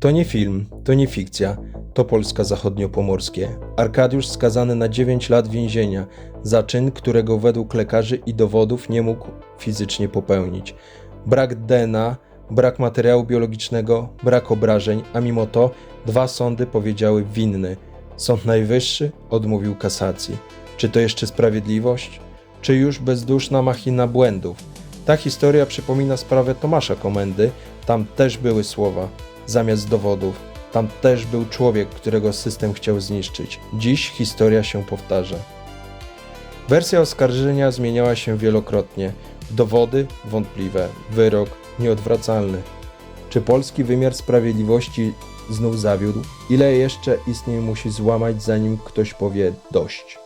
To nie film, to nie fikcja, to Polska Zachodniopomorskie. Arkadiusz skazany na 9 lat więzienia za czyn, którego według lekarzy i dowodów nie mógł fizycznie popełnić. Brak DNA, brak materiału biologicznego, brak obrażeń, a mimo to dwa sądy powiedziały winny. Sąd Najwyższy odmówił kasacji. Czy to jeszcze sprawiedliwość? Czy już bezduszna machina błędów? Ta historia przypomina sprawę Tomasza Komendy. Tam też były słowa, zamiast dowodów. Tam też był człowiek, którego system chciał zniszczyć. Dziś historia się powtarza. Wersja oskarżenia zmieniała się wielokrotnie. Dowody wątpliwe, wyrok nieodwracalny. Czy polski wymiar sprawiedliwości znów zawiódł? Ile jeszcze istnień musi złamać, zanim ktoś powie dość?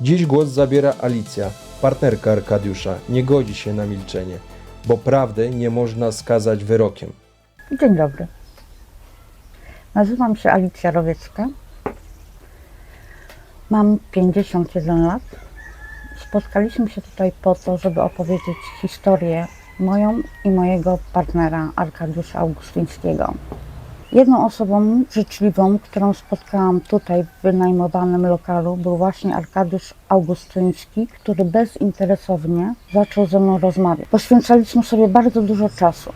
Dziś głos zabiera Alicja, partnerka Arkadiusza. Nie godzi się na milczenie, bo prawdy nie można skazać wyrokiem. Dzień dobry. Nazywam się Alicja Rowiecka. Mam 51 lat. Spotkaliśmy się tutaj po to, żeby opowiedzieć historię moją i mojego partnera Arkadiusza Augustyńskiego. Jedną osobą życzliwą, którą spotkałam tutaj w wynajmowanym lokalu, był właśnie Arkadiusz Augustyński, który bezinteresownie zaczął ze mną rozmawiać. Poświęcaliśmy sobie bardzo dużo czasu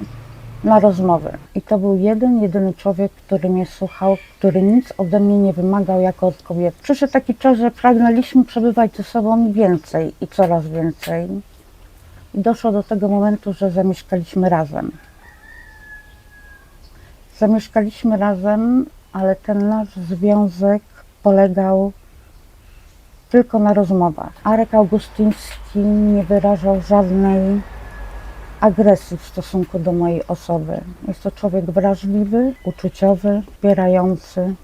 na rozmowy. I to był jeden, jedyny człowiek, który mnie słuchał, który nic ode mnie nie wymagał jako od kobiety. Przyszedł taki czas, że pragnęliśmy przebywać ze sobą więcej i coraz więcej. I doszło do tego momentu, że zamieszkaliśmy razem. Zamieszkaliśmy razem, ale ten nasz związek polegał tylko na rozmowach. Arek Augustyński nie wyrażał żadnej agresji w stosunku do mojej osoby. Jest to człowiek wrażliwy, uczuciowy, wspierający.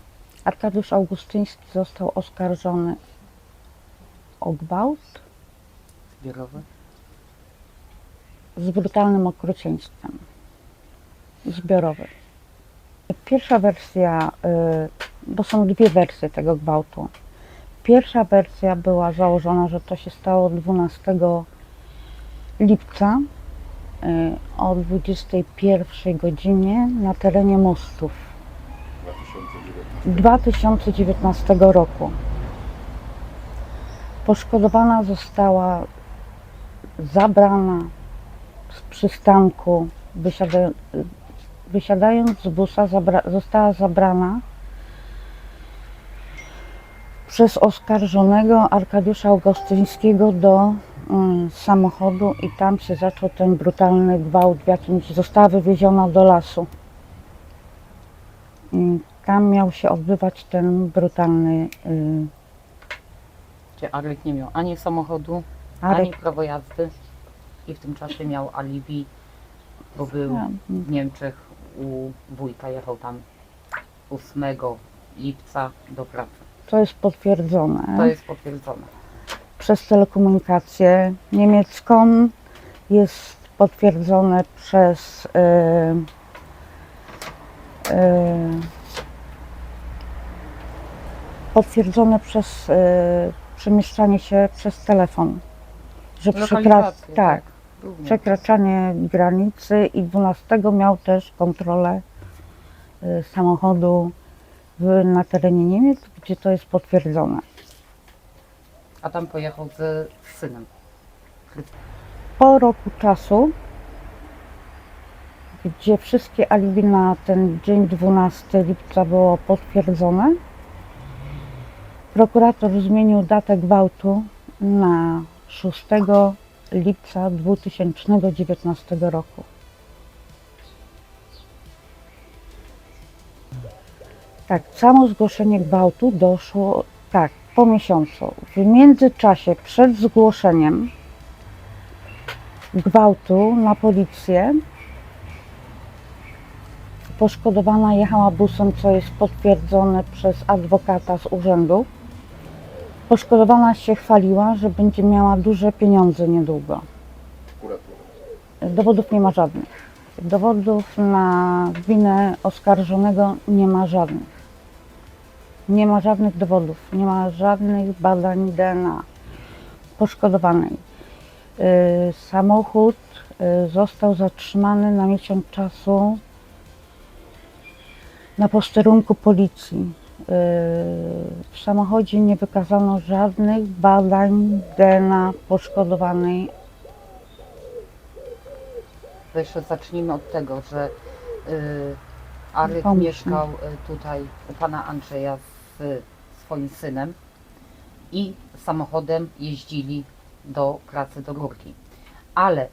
Arkadiusz Augustyński został oskarżony o gwałt Zbiorowy? z brutalnym okrucieństwem zbiorowy. Pierwsza wersja, y, bo są dwie wersje tego gwałtu. Pierwsza wersja była założona, że to się stało 12 lipca o 21 godzinie na terenie mostów 2019 roku. Poszkodowana została zabrana z przystanku, wysiada, wysiadając z busa, zabra, została zabrana przez oskarżonego Arkadiusza Augustyńskiego do mm, samochodu i tam się zaczął ten brutalny gwałt w jakimś, została wywieziona do lasu. I tam miał się odbywać ten brutalny y, Gdzie Arek nie miał ani samochodu, Arek. ani prawo jazdy i w tym czasie miał alibi, bo był w Niemczech u wujka, jechał tam 8 lipca do pracy. To jest potwierdzone To jest potwierdzone. Przez telekomunikację niemiecką, jest potwierdzone przez y, y, potwierdzone przez y, przemieszczanie się przez telefon, że przekra- tak, Również. przekraczanie granicy i 12 miał też kontrolę samochodu w, na terenie Niemiec, gdzie to jest potwierdzone. A tam pojechał ze synem. po roku czasu, gdzie wszystkie alibi na ten dzień 12 lipca było potwierdzone, prokurator zmienił datę gwałtu na 6 lipca 2019 roku. Tak, samo zgłoszenie gwałtu doszło tak, po miesiącu. W międzyczasie przed zgłoszeniem gwałtu na policję. Poszkodowana jechała busem, co jest potwierdzone przez adwokata z urzędu. Poszkodowana się chwaliła, że będzie miała duże pieniądze niedługo. Dowodów nie ma żadnych. Dowodów na winę oskarżonego nie ma żadnych. Nie ma żadnych dowodów, nie ma żadnych badań DNA poszkodowanej. Y, Samochód y, został zatrzymany na miesiąc czasu Na posterunku policji yy, w samochodzie nie wykazano żadnych badań DNA poszkodowanej. To jeszcze zacznijmy od tego, że y, Arek Pomóż mi. mieszkał y, tutaj u pana Andrzeja z y, swoim synem i samochodem jeździli do pracy do rurki. Ale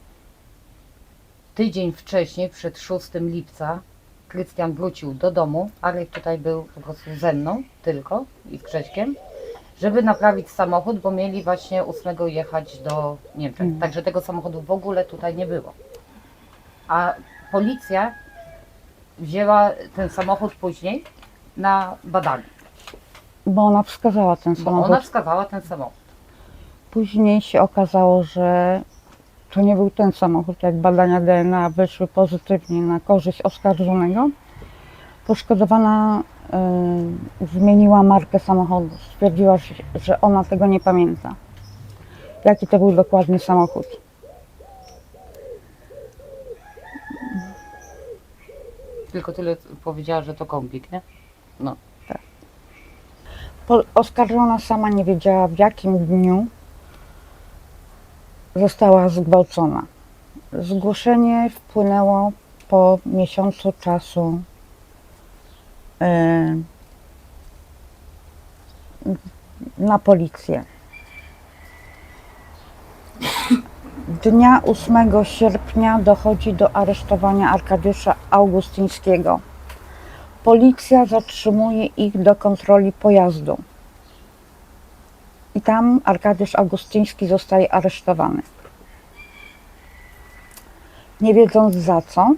tydzień wcześniej, przed 6 lipca, Krystian wrócił do domu. Arek tutaj był po prostu ze mną tylko i z Grześkiem, żeby naprawić samochód, bo mieli właśnie 8 jechać do Niemczech. Mhm. Także tego samochodu w ogóle tutaj nie było. A policja wzięła ten samochód później na badanie, Bo ona wskazała ten bo samochód. ona wskazała ten samochód. Później się okazało, że to nie był ten samochód. Jak badania DNA wyszły pozytywnie na korzyść oskarżonego, poszkodowana y, zmieniła markę samochodu. Stwierdziła, że- że ona tego nie pamięta. Jaki to był dokładnie samochód. Tylko tyle powiedziała, że to kombik, nie? No. Oskarżona sama nie wiedziała, w jakim dniu została zgwałcona. Zgłoszenie wpłynęło po miesiącu czasu e, na policję. Dnia 8 sierpnia dochodzi do aresztowania Arkadiusza Augustyńskiego. Policja zatrzymuje ich do kontroli pojazdu. I tam Arkadiusz Augustyński zostaje aresztowany. Nie wiedząc za co,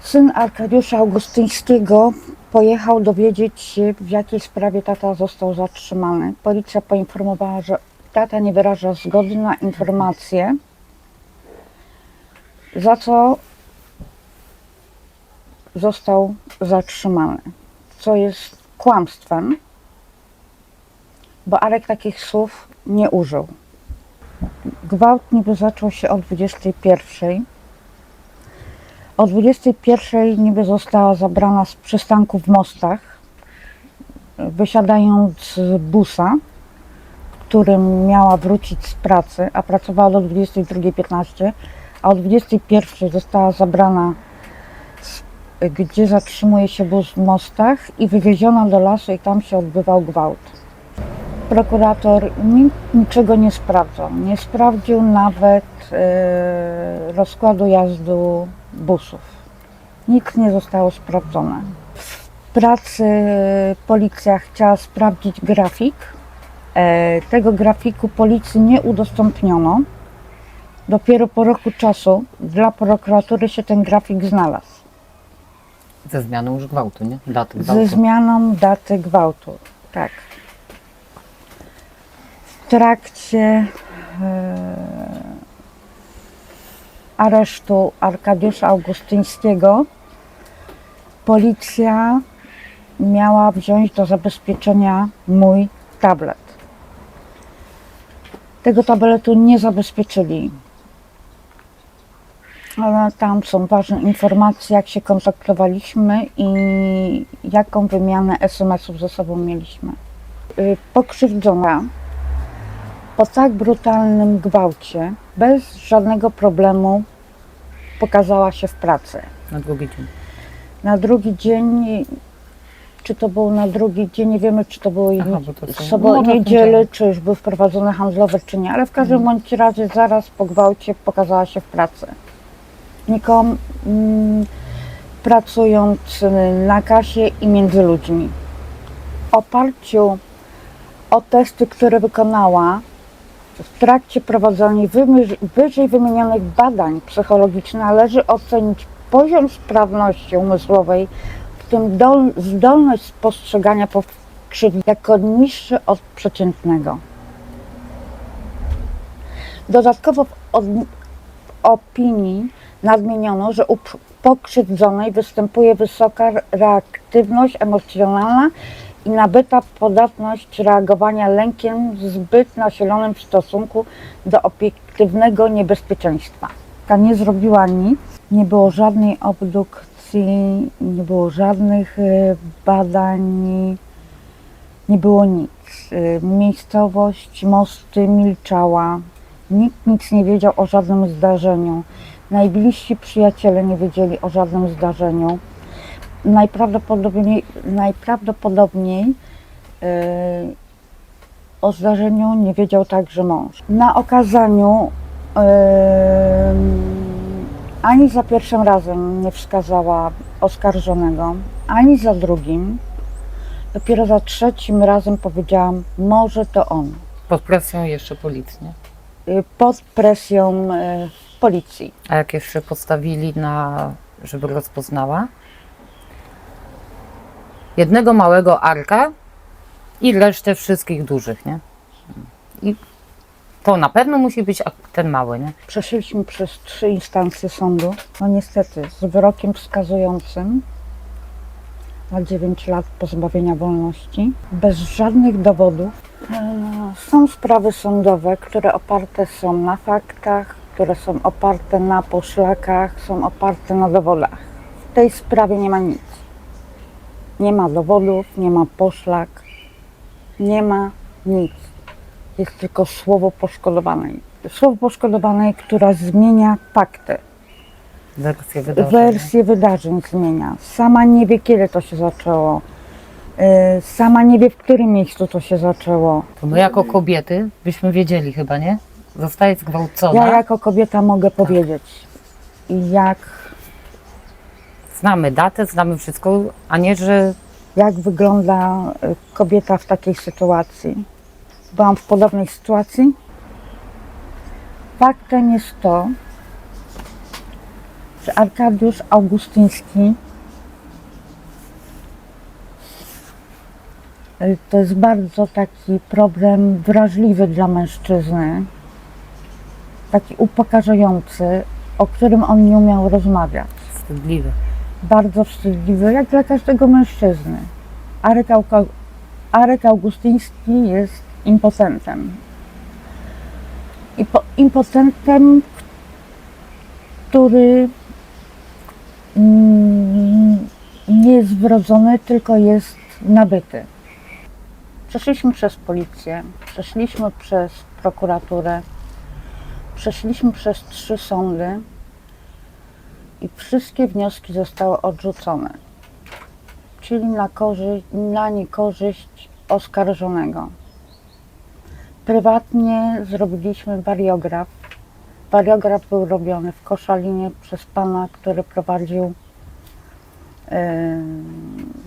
syn Arkadiusza Augustyńskiego pojechał dowiedzieć się, w jakiej sprawie tata został zatrzymany. Policja poinformowała, że tata nie wyraża zgody na informację, za co został zatrzymany, co jest kłamstwem, bo Arek takich słów nie użył. Gwałt niby zaczął się o 21. O 21 niby została zabrana z przystanku w Mostach, wysiadając z busa, którym miała wrócić z pracy, a pracowała do 22.15, a o 21 została zabrana, gdzie zatrzymuje się bus w Mostach i wywieziona do lasu i tam się odbywał gwałt. Prokurator ni- niczego nie sprawdzał. Nie sprawdził nawet e, rozkładu jazdu busów. Nic nie zostało sprawdzone. W pracy policja chciała sprawdzić grafik. E, tego grafiku policji nie udostępniono. Dopiero po roku czasu dla prokuratury się ten grafik znalazł. Ze zmianą już gwałtu, nie? Daty Ze gwałtu. zmianą daty gwałtu. Tak. W trakcie e, aresztu Arkadiusza Augustyńskiego policja miała wziąć do zabezpieczenia mój tablet. Tego tabletu nie zabezpieczyli. Ale tam są ważne informacje, jak się kontaktowaliśmy i jaką wymianę SMS-ów ze sobą mieliśmy. Y, Pokrzywdzona po tak brutalnym gwałcie, bez żadnego problemu, pokazała się w pracy. Na drugi dzień. Na drugi dzień, czy to był na drugi dzień, nie wiemy, czy to było Aha, bo to są- sobą, no, to niedzielę, czy już były wprowadzone handlowe, czy nie, ale w każdym bądź razie zaraz po gwałcie pokazała się w pracy. Mm, pracując na kasie i między ludźmi. W oparciu o testy, które wykonała w trakcie prowadzonych wyżej wymienionych badań psychologicznych należy ocenić poziom sprawności umysłowej, w tym dol- zdolność spostrzegania pokrzywdy jako niższy od przeciętnego. Dodatkowo w od- opinii nadmieniono, że u pokrzywdzonej występuje wysoka reaktywność emocjonalna i nabyta podatność reagowania lękiem zbyt nasilonym w stosunku do obiektywnego niebezpieczeństwa. Ta nie zrobiła nic, Nie było żadnej obdukcji, nie było żadnych y, badań, nie było nic. Y, Miejscowość Mosty milczała. Nikt nic nie wiedział o żadnym zdarzeniu. Najbliżsi przyjaciele nie wiedzieli o żadnym zdarzeniu. Najprawdopodobniej, najprawdopodobniej yy, o zdarzeniu nie wiedział także mąż. Na okazaniu yy, ani za pierwszym razem nie wskazała oskarżonego, ani za drugim. Dopiero za trzecim razem powiedziałam, może to on. Pod presją jeszcze policji? Yy, Pod presją yy, policji. A jak jeszcze postawili na, żeby rozpoznała? Jednego małego arka i resztę wszystkich dużych, nie? I to na pewno musi być ten mały, nie? Przeszliśmy przez trzy instancje sądu. No niestety, z wyrokiem wskazującym na 9 lat pozbawienia wolności, bez żadnych dowodów. E, Są sprawy sądowe, które oparte są na faktach, które są oparte na poszlakach, są oparte na dowodach. W tej sprawie nie ma nic. Nie ma dowodów, nie ma poszlak, nie ma nic. Jest tylko słowo poszkodowanej. Słowo poszkodowanej, która zmienia fakty, Wersję wydarzeń. wersję wydarzeń zmienia. Sama nie wie, kiedy to się zaczęło. Yy, Sama nie wie, w którym miejscu to się zaczęło. To my jako kobiety byśmy wiedzieli chyba, nie? Zostaje zgwałcona. Ja jako kobieta mogę powiedzieć, jak, Znamy datę, znamy wszystko, a nie, że jak wygląda y, kobieta w takiej sytuacji. Byłam w podobnej sytuacji. Faktem jest to, że Arkadiusz Augustyński y, to jest bardzo taki problem wrażliwy dla mężczyzny, taki upokarzający, o którym on nie umiał rozmawiać wstydliwy. bardzo wstydliwy, jak dla każdego mężczyzny. Arek, Arek Augustyński jest impotentem. I po, impotentem, który mm, nie jest wrodzony, tylko jest nabyty. Przeszliśmy przez policję, przeszliśmy przez prokuraturę, przeszliśmy przez trzy sądy i wszystkie wnioski zostały odrzucone, czyli na, korzy- na niekorzyść oskarżonego. Prywatnie zrobiliśmy wariograf. Wariograf był robiony w Koszalinie przez pana, który prowadził, yy,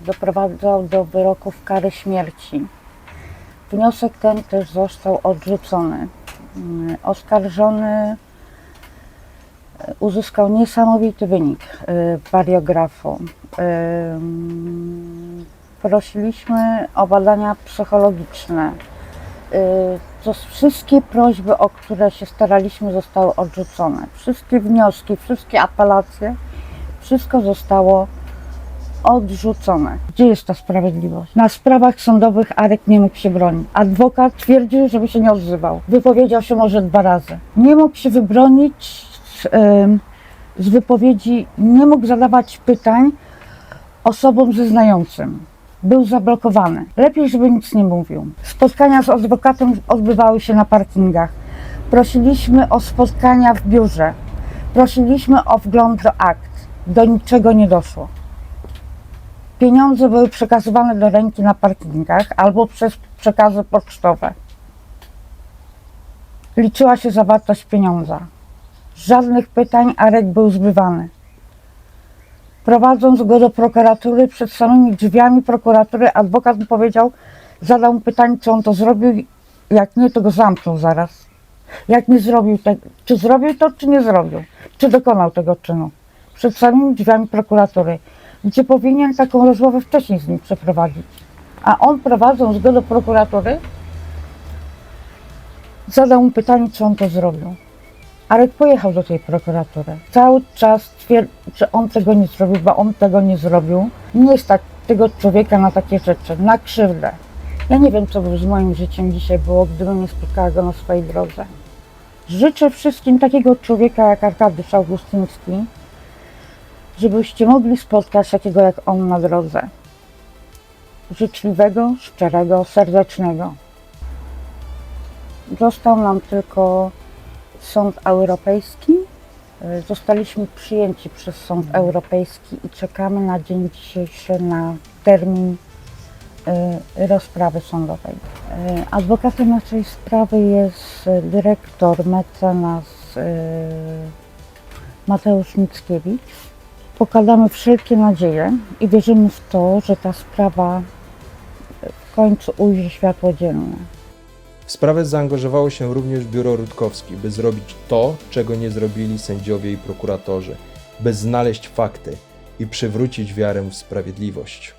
doprowadzał do wyroków kary śmierci. Wniosek ten też został odrzucony. Yy, Oskarżony uzyskał niesamowity wynik wariografu. Ym, Prosiliśmy o badania psychologiczne. Y, To wszystkie prośby, o które się staraliśmy, zostały odrzucone. Wszystkie wnioski, wszystkie apelacje, wszystko zostało odrzucone. Gdzie jest ta sprawiedliwość? Na sprawach sądowych Arek nie mógł się bronić. Adwokat twierdził, żeby się nie odzywał. Wypowiedział się może dwa razy. Nie mógł się wybronić z, z wypowiedzi, nie mógł zadawać pytań osobom zeznającym. Był zablokowany. Lepiej, żeby nic nie mówił. Spotkania z adwokatem odbywały się na parkingach. Prosiliśmy o spotkania w biurze. Prosiliśmy o wgląd do akt. Do niczego nie doszło. Pieniądze były przekazywane do ręki na parkingach albo przez przekazy pocztowe. Liczyła się zawartość pieniądza. Żadnych pytań Arek był zbywany. Prowadząc go do prokuratury, przed samymi drzwiami prokuratury, adwokat mu powiedział, zadał mu pytanie, czy on to zrobił. Jak nie, to go zamknął zaraz. Jak nie zrobił tego, czy zrobił to, czy nie zrobił, czy dokonał tego czynu. Przed samymi drzwiami prokuratury, gdzie powinien taką rozmowę wcześniej z nim przeprowadzić. A on prowadząc go do prokuratury, zadał mu pytanie, czy on to zrobił. Arek pojechał do tej prokuratury. Cały czas twierdził, że on tego nie zrobił, bo on tego nie zrobił. Nie jest tak tego człowieka na takie rzeczy, na krzywdę. Ja nie wiem, co by z moim życiem dzisiaj było, gdybym nie spotkała go na swojej drodze. Życzę wszystkim takiego człowieka jak Arkadiusz Augustyński, żebyście mogli spotkać takiego jak on na drodze. Życzliwego, szczerego, serdecznego. Został nam tylko Sąd Europejski. Y, Zostaliśmy przyjęci przez Sąd Europejski i czekamy na dzień dzisiejszy na termin y, rozprawy sądowej. Y, Adwokatem naszej sprawy jest dyrektor, mecenas Mateusz Mickiewicz. Pokładamy wszelkie nadzieje i wierzymy w to, że ta sprawa w końcu ujrzy światło dzienne. W sprawę zaangażowało się również biuro Rutkowski, by zrobić to, czego nie zrobili sędziowie i prokuratorzy, by znaleźć fakty i przywrócić wiarę w sprawiedliwość.